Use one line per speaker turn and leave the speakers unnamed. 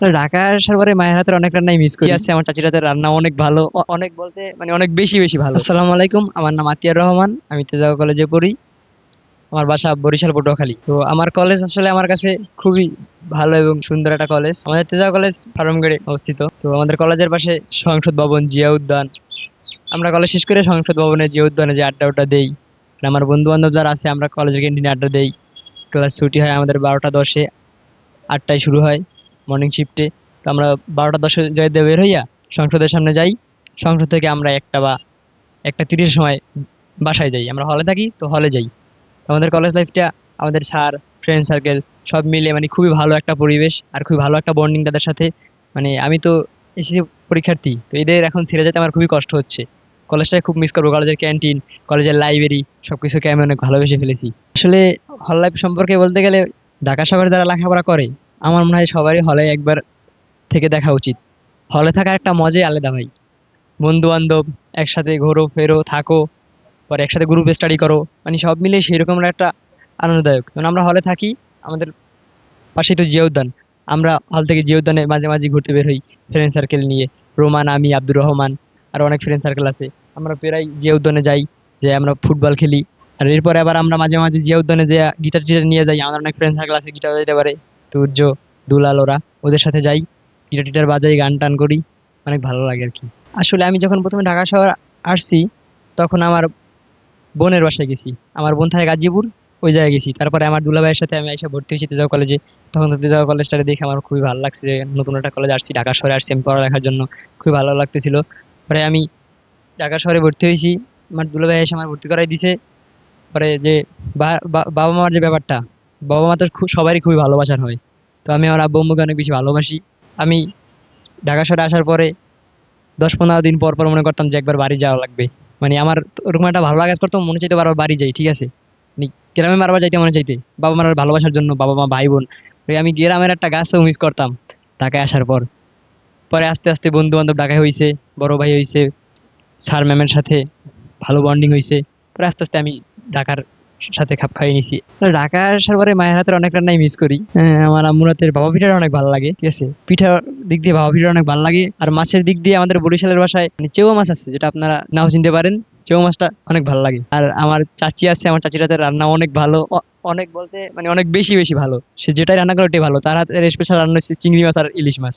তো ঢাকা আসার পরে মায়ের হাতের অনেক রান্নাই মিস করি। আছে? আমার চাচির হাতের রান্না অনেক ভালো অনেক বলতে মানে অনেক বেশি বেশি ভালো। আসসালামু আলাইকুম আমার নাম আতিয়ার রহমান আমি তেজাগা কলেজে পড়ি। আমার বাসা বরিশাল পটুয়াখালী। তো আমার কলেজ আসলে আমার কাছে খুবই ভালো এবং সুন্দর একটা কলেজ আমাদের তেজাগা কলেজ ফার্মগেটে অবস্থিত। তো আমাদের কলেজের পাশে সংসদ ভবন জিয়া উদ্যান। আমরা কলেজ শেষ করে সংসদ ভবনে জিয়া উদ্যানে যে আড্ডা উড্ডা দেই। আমার বন্ধু বান্ধব যারা আছে আমরা কলেজের ক্যান্টিনে আড্ডা দেই। ক্লাস ছুটি হয় আমাদের বারোটা দশে। আটটায় শুরু হয়। মর্নিং শিফটে তো আমরা বারোটা দশে যাই বের হইয়া সংসদের সামনে যাই। সংসদ থেকে আমরা একটা বা একটা তিরিশ সময় বাসায় যাই। আমরা হলে থাকি, তো হলে যাই। আমাদের কলেজ লাইফটা আমাদের স্যার ফ্রেন্ড সার্কেল সব মিলে মানে খুবই ভালো একটা পরিবেশ আর খুবই ভালো একটা বন্ডিং তাদের সাথে। মানে আমি তো এসেছি পরীক্ষার্থী, তো এদের এখন ছেড়ে যেতে আমার খুবই কষ্ট হচ্ছে। কলেজটাকে খুব মিস করব। কলেজের ক্যান্টিন কলেজের লাইব্রেরি সব কিছুকে আমি অনেক ভালোবেসে ফেলেছি। আসলে হল লাইফ সম্পর্কে বলতে গেলে ঢাকা শহরে যারা লেখাপড়া করে আমার মনে হয় সবারই হলে একবার থেকে দেখা উচিত। হলে থাকার একটা মজাই আলাদা ভাই। বন্ধু বান্ধব একসাথে ঘোরো, ফেরো, থাকো, পরে একসাথে গ্রুপ স্টাডি করো মানে সব মিলে সেরকম একটা আনন্দদায়ক। কারণ আমরা হলে থাকি, আমাদের পাশেই তো জিয়া উদ্যান আমরা হল থেকে জিয়া উদ্যানে মাঝে মাঝে ঘুরতে বের হই ফ্রেন্ড সার্কেল নিয়ে। রোমান, আমি, আব্দুর রহমান, আর অনেক ফ্রেন্ড সার্কেল আছে। আমরা প্রায় জিয়া উদ্যানে যাই যে আমরা ফুটবল খেলি। আর এরপরে আবার আমরা মাঝে মাঝে জিয়া উদ্যানে যে গিটার টিটার নিয়ে যাই। আমাদের অনেক ফ্রেন্ড সার্কেল আছে গিটার বাজাতে পারে। তুর্য দুলাল ওরা ওদের সাথে যাই গিটার টিটার বাজাই গান টান করি, অনেক ভালো লাগে আর কি। আসলে আমি যখন প্রথমে ঢাকা শহর আসছি, তখন আমার বোনের বাসায় গেছি। আমার বোন থাকে গাজীপুর, ওই জায়গায় গেছি। তারপরে আমার দুলা ভাইয়ের সাথে আমি এসে ভর্তি হয়েছি তেজাও কলেজে তখন তেজাও কলেজটাকে দেখে আমার খুবই ভালো লাগছে যে নতুন একটা কলেজ আসছি, ঢাকা শহরে আসছি আমি পড়ালেখার জন্য। খুবই ভালো লাগতেছিল। পরে আমি ঢাকা শহরে ভর্তি হয়েছি, আমার দুলা ভাই এসে আমার ভর্তি করাই দিছে। পরে যে বাবা মার যে ব্যাপারটা বাবা মা তো খুব সবারই খুবই ভালোবাসার হয়। তো আমি আমার আব্বু আম্মুকে অনেক বেশি ভালোবাসি। আমি ঢাকা শহরে আসার পরে দশ পনেরো দিন পর পর মনে করতাম যে একবার বাড়ি যাওয়া লাগবে। মানে আমার ওরকম একটা ভালো লাগা কাজ করতো, মনে চাইতে বারবার বাড়ি যাই, ঠিক আছে? মানে গ্রামে বারবার যাইতে মনে চাইতে। বাবা মার ভালোবাসার জন্য বাবা মা ভাই বোন আমি গ্রামের একটা গাছও মিস করতাম ঢাকায় আসার পর। পরে আস্তে আস্তে বন্ধু বান্ধব ঢাকায় হয়েছে বড় ভাই হয়েছে স্যার ম্যামের সাথে ভালো বন্ডিং হয়েছে পরে আস্তে আস্তে আমি ঢাকার সাথে খাপ খাইয়ে নিছি। ঢাকা আসার পরে মায়ের হাতের অনেক রান্নাই মিস করি। আমার আম্মুর হাতের বাবা পিঠাটা অনেক ভালো লাগে, ঠিক আছে? পিঠার দিক দিয়ে বাবা পিঠা অনেক ভালো লাগে। আর মাছের দিক দিয়ে আমাদের বরিশালের বাসায় মানে চেও মাছ আছে, যেটা আপনারা নাও চিনতে পারেন। চেও মাছটা অনেক ভালো লাগে। আর আমার চাচি আছে, আমার চাচির হাতের রান্না অনেক ভালো অনেক বলতে মানে অনেক বেশি বেশি ভালো। সে যেটাই রান্না করে ওটাই ভালো। তার হাতের স্পেশাল রান্না হচ্ছে চিংড়ি মাছ আর ইলিশ মাছ।